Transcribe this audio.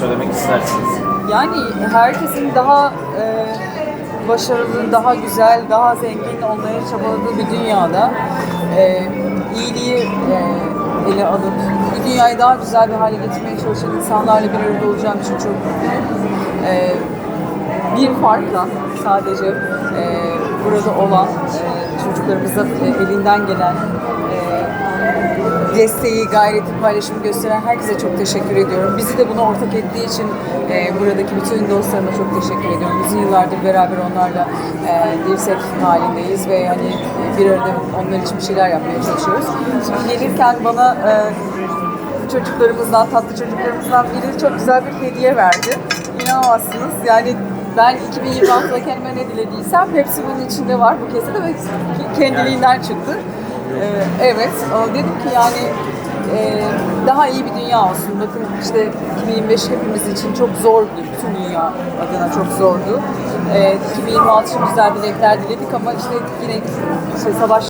söylemek istersiniz? Yani herkesin daha e, başarılı, daha güzel, daha zengin olmaya çabaladığı bir dünyada e, iyiliği e, ele alıp bir dünyayı daha güzel bir hale getirmeye çalışan insanlarla bir arada olacağım için çok mutluyum. E, bir farkla sadece e, burada olan e, çocuklarımıza elinden gelen desteği, gayreti, paylaşımı gösteren herkese çok teşekkür ediyorum. Bizi de buna ortak ettiği için e, buradaki bütün dostlarıma çok teşekkür ediyorum. Uzun yıllardır beraber onlarla e, dirsek halindeyiz ve hani e, bir arada onlar için bir şeyler yapmaya çalışıyoruz. Şimdi gelirken bana e, çocuklarımızdan, tatlı çocuklarımızdan biri çok güzel bir hediye verdi. İnanamazsınız. Yani ben 2026'da kendime ne dilediysem hepsi bunun içinde var bu kesede ve kendiliğinden çıktı. Ee, evet, o dedim ki yani e, daha iyi bir dünya olsun. Bakın işte 2025 hepimiz için çok zordu, bütün dünya adına çok zordu. Ee, 2026 için güzel dilekler diledik ama işte yine işte savaş